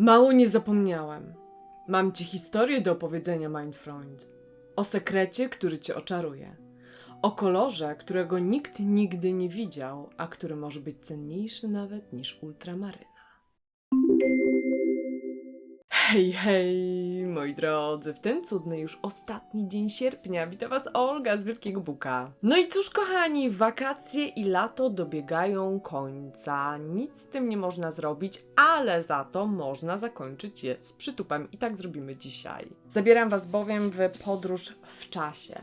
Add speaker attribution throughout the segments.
Speaker 1: Mało nie zapomniałem. Mam ci historię do opowiedzenia, mein Freund. O sekrecie, który cię oczaruje. O kolorze, którego nikt nigdy nie widział, a który może być cenniejszy nawet niż ultramaryna. Hej, hej, moi drodzy, w ten cudny już ostatni dzień sierpnia wita Was Olga z Wielkiego Buka. No i cóż, kochani, wakacje i lato dobiegają końca. Nic z tym nie można zrobić, ale za to można zakończyć je z przytupem i tak zrobimy dzisiaj. Zabieram Was bowiem w podróż w czasie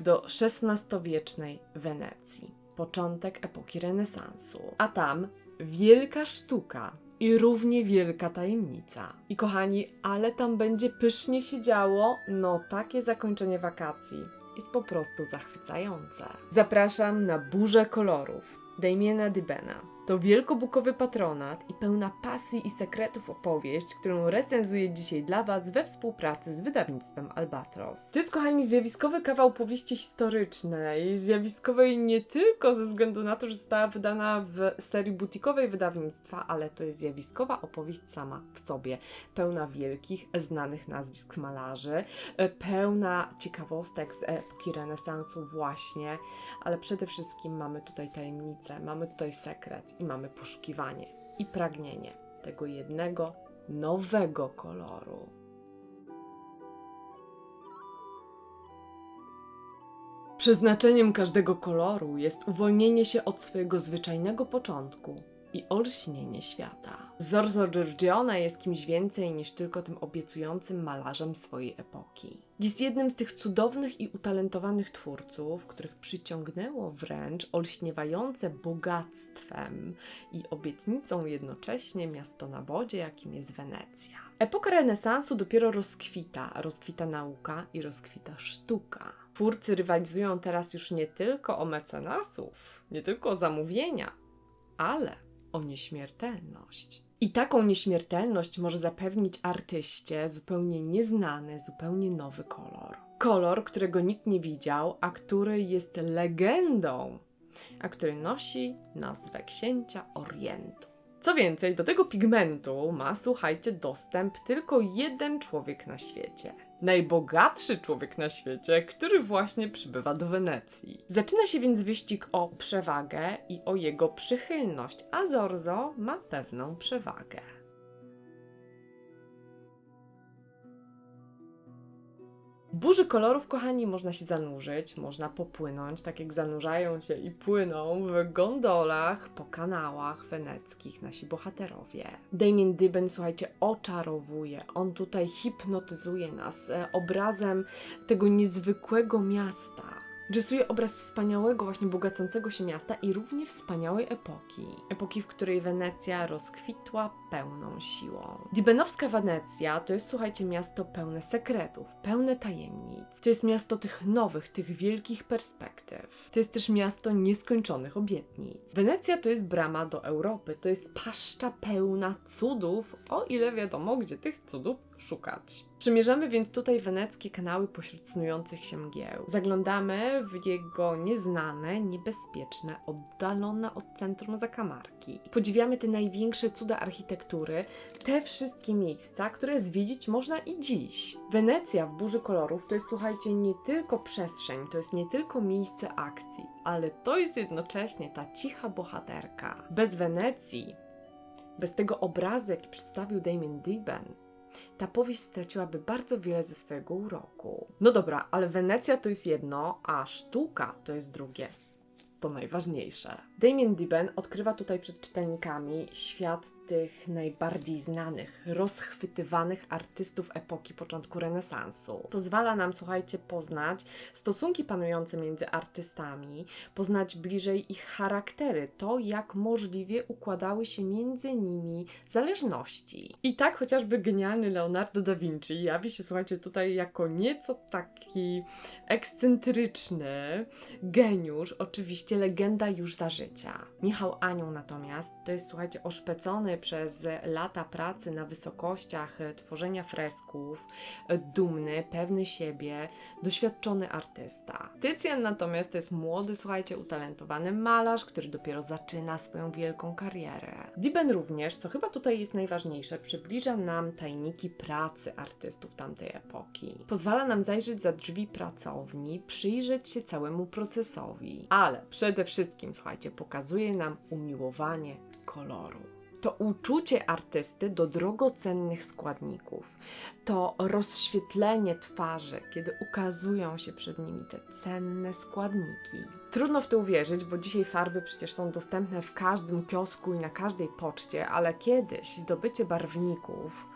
Speaker 1: do XVI-wiecznej Wenecji, początek epoki renesansu, a tam wielka sztuka i równie wielka tajemnica. I kochani, ale tam będzie pysznie się działo, no takie zakończenie wakacji jest po prostu zachwycające. Zapraszam na Burzę Kolorów Damiena Dybena. To wielkobukowy patronat i pełna pasji i sekretów opowieść, którą recenzuję dzisiaj dla Was we współpracy z wydawnictwem Albatros. To jest, kochani, zjawiskowy kawał powieści historycznej. Zjawiskowej nie tylko ze względu na to, że została wydana w serii butikowej wydawnictwa, ale to jest zjawiskowa opowieść sama w sobie. Pełna wielkich, znanych nazwisk malarzy, e, pełna ciekawostek z epoki renesansu właśnie, ale przede wszystkim mamy tutaj tajemnicę, mamy tutaj sekret i mamy poszukiwanie i pragnienie tego jednego nowego koloru. Przeznaczeniem każdego koloru jest uwolnienie się od swojego zwyczajnego początku i olśnienie świata. Zorzo Giorgione jest kimś więcej niż tylko tym obiecującym malarzem swojej epoki. Jest jednym z tych cudownych i utalentowanych twórców, których przyciągnęło wręcz olśniewające bogactwem i obietnicą jednocześnie miasto na wodzie, jakim jest Wenecja. Epoka renesansu dopiero rozkwita, rozkwita nauka i rozkwita sztuka. Twórcy rywalizują teraz już nie tylko o mecenasów, nie tylko o zamówienia, ale o nieśmiertelność. I taką nieśmiertelność może zapewnić artyście zupełnie nieznany, zupełnie nowy kolor. Kolor, którego nikt nie widział, a który jest legendą, a który nosi nazwę księcia Orientu. Co więcej, do tego pigmentu ma, słuchajcie, dostęp tylko jeden człowiek na świecie. Najbogatszy człowiek na świecie, który właśnie przybywa do Wenecji. Zaczyna się więc wyścig o przewagę i o jego przychylność, a Zorzo ma pewną przewagę. Burzy kolorów, kochani, można się zanurzyć, można popłynąć, tak jak zanurzają się i płyną w gondolach po kanałach weneckich nasi bohaterowie. Damien Dibben, słuchajcie, oczarowuje, on tutaj hipnotyzuje nas e, obrazem tego niezwykłego miasta. Rysuje obraz wspaniałego, właśnie bogacącego się miasta i równie wspaniałej epoki. Epoki, w której Wenecja rozkwitła pełną siłą. Dibenowska Wenecja to jest, słuchajcie, miasto pełne sekretów, pełne tajemnic. To jest miasto tych nowych, tych wielkich perspektyw. To jest też miasto nieskończonych obietnic. Wenecja to jest brama do Europy, to jest paszcza pełna cudów, o ile wiadomo, gdzie tych cudów szukać. Przymierzamy więc tutaj weneckie kanały pośród snujących się mgieł. Zaglądamy w jego nieznane, niebezpieczne, oddalone od centrum zakamarki. Podziwiamy te największe cuda architektury, te wszystkie miejsca, które zwiedzić można i dziś. Wenecja w burzy kolorów to jest, słuchajcie, nie tylko przestrzeń, to jest nie tylko miejsce akcji, ale to jest jednocześnie ta cicha bohaterka. Bez Wenecji, bez tego obrazu, jaki przedstawił Damien Dibben, ta powieść straciłaby bardzo wiele ze swojego uroku. No dobra, ale Wenecja to jest jedno, a sztuka to jest drugie. To najważniejsze. Damien Dibben odkrywa tutaj przed czytelnikami świat tych najbardziej znanych, rozchwytywanych artystów epoki początku renesansu. Pozwala nam, słuchajcie, poznać stosunki panujące między artystami, poznać bliżej ich charaktery, to jak możliwie układały się między nimi zależności. I tak chociażby genialny Leonardo da Vinci jawi się, słuchajcie, tutaj jako nieco taki ekscentryczny geniusz, oczywiście legenda już za życia. Michał Anioł natomiast to jest, słuchajcie, oszpecony przez lata pracy na wysokościach e, tworzenia fresków, e, dumny, pewny siebie, doświadczony artysta. Tycjan natomiast to jest młody, słuchajcie, utalentowany malarz, który dopiero zaczyna swoją wielką karierę. Diben również, co chyba tutaj jest najważniejsze, przybliża nam tajniki pracy artystów tamtej epoki. Pozwala nam zajrzeć za drzwi pracowni, przyjrzeć się całemu procesowi, ale przede wszystkim, słuchajcie, pokazuje nam umiłowanie koloru. To uczucie artysty do drogocennych składników, to rozświetlenie twarzy, kiedy ukazują się przed nimi te cenne składniki. Trudno w to uwierzyć, bo dzisiaj farby przecież są dostępne w każdym kiosku i na każdej poczcie, ale kiedyś zdobycie barwników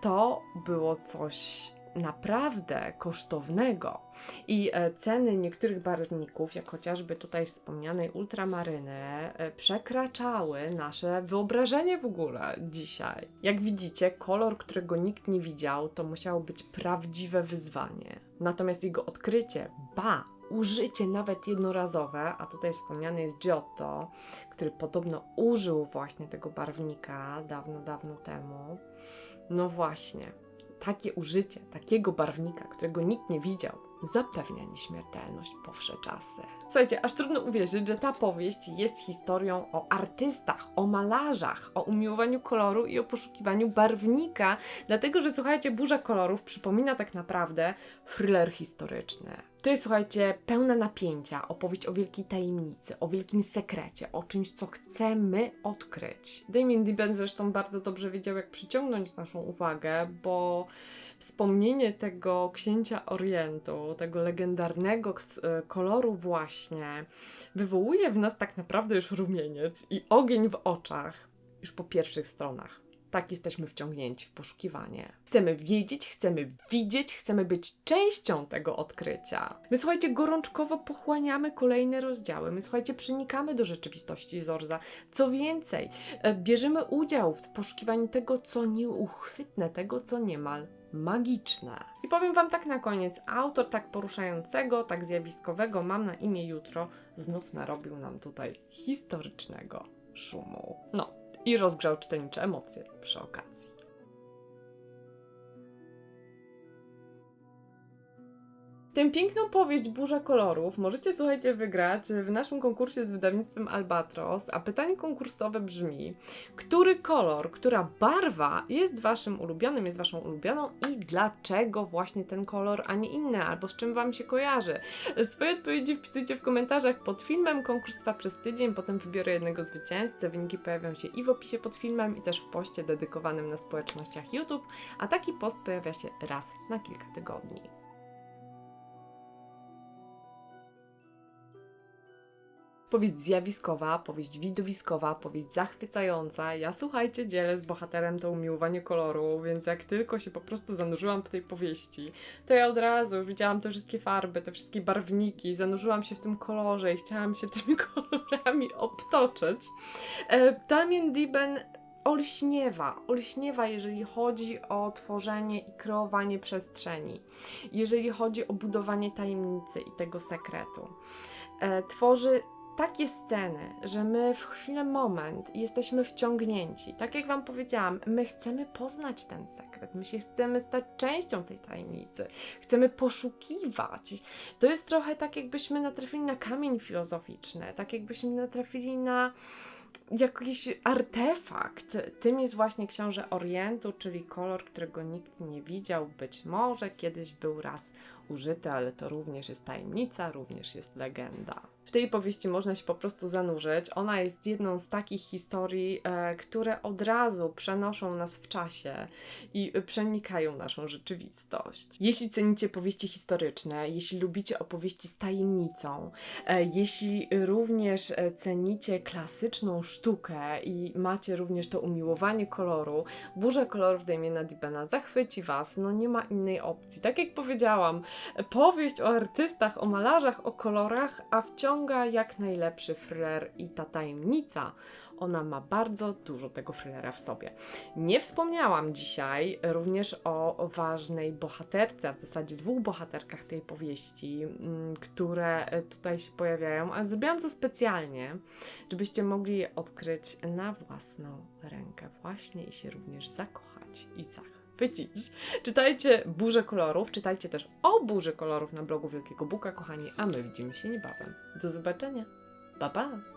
Speaker 1: to było coś naprawdę kosztownego. I e, ceny niektórych barwników, jak chociażby tutaj wspomnianej ultramaryny, e, przekraczały nasze wyobrażenie w ogóle dzisiaj. Jak widzicie, kolor, którego nikt nie widział, to musiało być prawdziwe wyzwanie. Natomiast jego odkrycie, ba, użycie nawet jednorazowe, a tutaj wspomniany jest Giotto, który podobno użył właśnie tego barwnika dawno, dawno temu. No właśnie, takie użycie takiego barwnika, którego nikt nie widział, zapewnia nieśmiertelność po wsze czasy. Słuchajcie, aż trudno uwierzyć, że ta powieść jest historią o artystach, o malarzach, o umiłowaniu koloru i o poszukiwaniu barwnika, dlatego że słuchajcie, Burza Kolorów przypomina tak naprawdę thriller historyczny. To jest, słuchajcie, pełna napięcia, opowieść o wielkiej tajemnicy, o wielkim sekrecie, o czymś, co chcemy odkryć. Damien Diben zresztą bardzo dobrze wiedział, jak przyciągnąć naszą uwagę, bo wspomnienie tego księcia Orientu, tego legendarnego e, koloru właśnie, wywołuje w nas tak naprawdę już rumieniec i ogień w oczach już po pierwszych stronach. Tak jesteśmy wciągnięci w poszukiwanie. Chcemy wiedzieć, chcemy widzieć, chcemy być częścią tego odkrycia. My słuchajcie, gorączkowo pochłaniamy kolejne rozdziały. My słuchajcie, przenikamy do rzeczywistości Zorza. Co więcej, e, bierzemy udział w poszukiwaniu tego, co nieuchwytne, tego, co niemal magiczne. I powiem Wam tak na koniec, autor tak poruszającego, tak zjawiskowego, mam na imię jutro, znów narobił nam tutaj historycznego szumu. No, i rozgrzał czytelnicze emocje przy okazji. Tę piękną powieść Burza Kolorów możecie, słuchajcie, wygrać w naszym konkursie z wydawnictwem Albatros, a pytanie konkursowe brzmi, który kolor, która barwa jest Waszym ulubionym, jest Waszą ulubioną i dlaczego właśnie ten kolor, a nie inny, albo z czym Wam się kojarzy? Swoje odpowiedzi wpisujcie w komentarzach pod filmem, konkurs trwa przez tydzień, potem wybiorę jednego zwycięzcę, wyniki pojawią się i w opisie pod filmem, i też w poście dedykowanym na społecznościach YouTube, a taki post pojawia się raz na kilka tygodni. Powieść zjawiskowa, powieść widowiskowa, powieść zachwycająca. Ja słuchajcie, dzielę z bohaterem to umiłowanie koloru, więc jak tylko się po prostu zanurzyłam w tej powieści, to ja od razu widziałam te wszystkie farby, te wszystkie barwniki, zanurzyłam się w tym kolorze i chciałam się tymi kolorami obtoczyć. E, Damien Diben olśniewa, olśniewa, jeżeli chodzi o tworzenie i kreowanie przestrzeni, jeżeli chodzi o budowanie tajemnicy i tego sekretu. E, tworzy takie sceny, że my w chwilę, moment jesteśmy wciągnięci. Tak jak Wam powiedziałam, my chcemy poznać ten sekret, my się chcemy stać częścią tej tajemnicy, chcemy poszukiwać. To jest trochę tak, jakbyśmy natrafili na kamień filozoficzny, tak jakbyśmy natrafili na jakiś artefakt. Tym jest właśnie Książę Orientu, czyli kolor, którego nikt nie widział. Być może kiedyś był raz użyty, ale to również jest tajemnica, również jest legenda. W tej powieści można się po prostu zanurzyć. Ona jest jedną z takich historii, e, które od razu przenoszą nas w czasie i przenikają naszą rzeczywistość. Jeśli cenicie powieści historyczne, jeśli lubicie opowieści z tajemnicą, e, jeśli również e, cenicie klasyczną sztukę i macie również to umiłowanie koloru, Burza kolorów Damiena Dibena zachwyci Was, no nie ma innej opcji. Tak jak powiedziałam, powieść o artystach, o malarzach, o kolorach, a wciąga jak najlepszy thriller i ta tajemnica. Ona ma bardzo dużo tego thrillera w sobie. Nie wspomniałam dzisiaj również o ważnej bohaterce, a w zasadzie dwóch bohaterkach tej powieści, mm, które tutaj się pojawiają, ale zrobiłam to specjalnie, żebyście mogli je odkryć na własną rękę właśnie i się również zakochać i zachwycić. Czytajcie Burzę Kolorów, czytajcie też o Burzy Kolorów na blogu Wielkiego Buka, kochani, a my widzimy się niebawem. Do zobaczenia. Pa, pa!